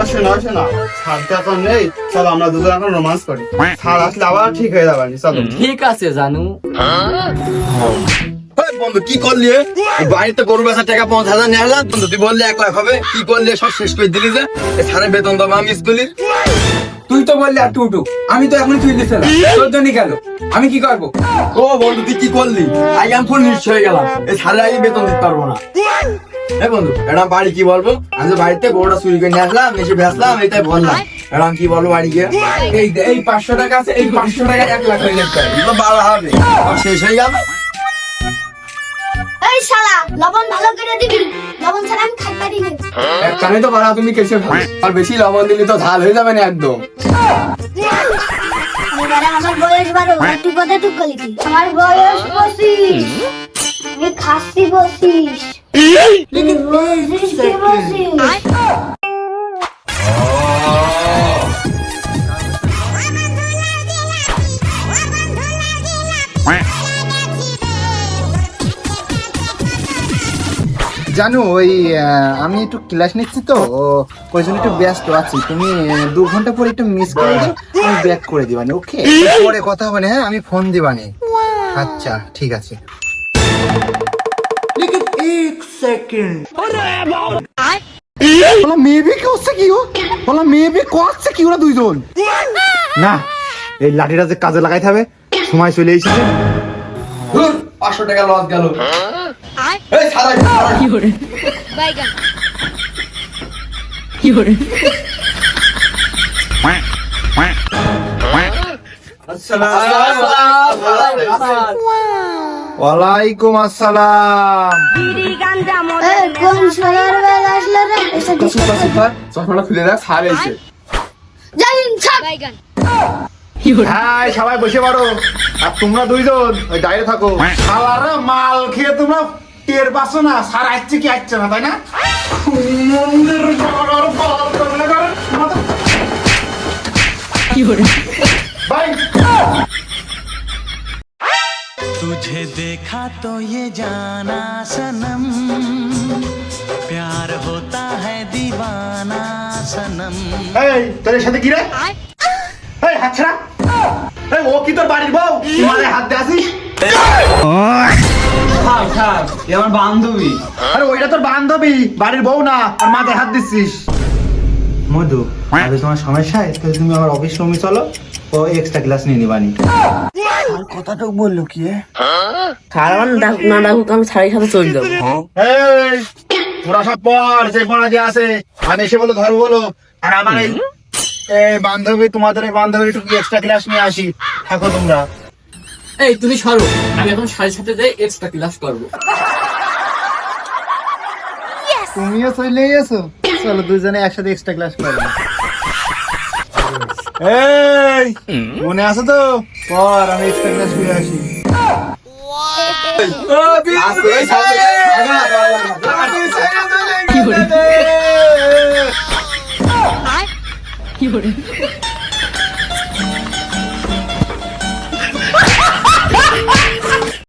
আসে না আসে না। ছাড়তে এখন নেই। চলো আমরা দুজন এখন রোমান্স করি। ছাড় আসলে আবার ঠিক হয়ে যাবে চলো। ঠিক আছে জানু। এই বন্ধু কি করলি বাড়িতে গরু বেচার টাকা পঞ্চাশ হাজার নিয়ে আসলাম। বন্ধু তুই বললি এক লাখ হবে। কি করলি সব শেষ করে দিলি যে। সারে বেতন দেবো আমি স্কুলের। তুই তো বললি আর টুটু আমি তো এখনই তুই দিতে তোর জন্য গেল। আমি কি করব? ও বন্ধু তুই কি করলি? আই আমি ফুল নিশ্চয় হয়ে গেলাম। এই সারে আগে বেতন দিতে পারব না। এ বন্ধু এটা বাড়ি কি বলব? আমি বাড়িতে গরুটা চুরি করে নিয়ে আসলাম এসে বেচলাম এটাই বললাম। এটা আমি কি বলব বাড়ি গিয়ে? এই এই পাঁচশো টাকা আছে এই পাঁচশো টাকা এক লাখ হয়ে। এগুলো বারো হবে শেষ হয়ে গেল। এই শালা লবণ ভালো করে দিবি? লবণ ছাড়া আমি খাই পারি না। এক তো বাড়া তুমি কেসে আর বেশি লবণ দিলে তো ঝাল হয়ে যাবে না একদম। আমার বয়স বারো। একটু কথা টুক গলি আমার বয়স পঁচিশ। আমি খাসি বসিস। বসিস কি বসিস জানো ওই আমি একটু ক্লাস নিচ্ছি তো ও, ওই জন্য একটু ব্যস্ত আছি। তুমি দু ঘণ্টা পরে একটু মিস করে দিও আমি ব্যাক করে দিবানি ওকে পরে কথা হবে না, হ্যাঁ? আমি ফোন দিবানি। আচ্ছা ঠিক আছে। বলা মেয়ে কি হচ্ছে কি ও বলা মেয়ে বিয়ে করছে কি ওরা দুইজন? না এই লাঠিটা যে কাজে লাগাইতে হবে সময় চলে এসেছে। পাঁচশো টাকা লস গেল। এই সারা ওয়ালাইকুম আসসালাম। কোন সোনার বেল আসলো রে? চশমাটা খুলে এসে। হ্যাঁ সবাই বসে পারো আর তোমরা দুইজন ওই দাঁড়িয়ে থাকো। খালারা মাল খেয়ে তোমরা টের পাচ্ছ না সার আসছে কি আসছে না তাই না মন্দির গড়র গড়র তোমরা গড়র, মাথা- ভাই तुझे देखा तो ये जाना सनम प्यार होता है दीवाना सनम এই তোদের সাথে কি রে এই হাত ছাড়া এই ও কি তোর বাড়ির বউ তুই মাথায় হাত দিয়ে আসিস থাক এ আমার বান্ধবী। আরে ওইটা তোর বান্ধবী বাড়ির বউ না আর মাথায় হাত দিচ্ছিস। মধু আরে তোমার সমস্যা তাহলে তুমি আমার অফিস রুমে চলো ও এক্সট্রা ক্লাস নিয়ে নিবানি সারাবার ডাকুক না ডাকুক আমি সাড়ে সাথে চলে যাব। এই তোরা সব পর যে পড়া যে আছে। আমি এসে বলো ধরো বলো। আর আমার এই বান্ধবী তোমাদের এই বান্ধবী একটু এক্সট্রা ক্লাস নিয়ে আসি। থাকো তোমরা। এই তুমি সরো আমি এখন সাড়ে সাথে যাই এক্সট্রা ক্লাস করব তুমিও চলে এসো চলো দুজনে একসাথে এক্সট্রা ক্লাস করব এই মনে আছে তো পর আমি এক্সট্রা ক্লাস করে আসি কি করে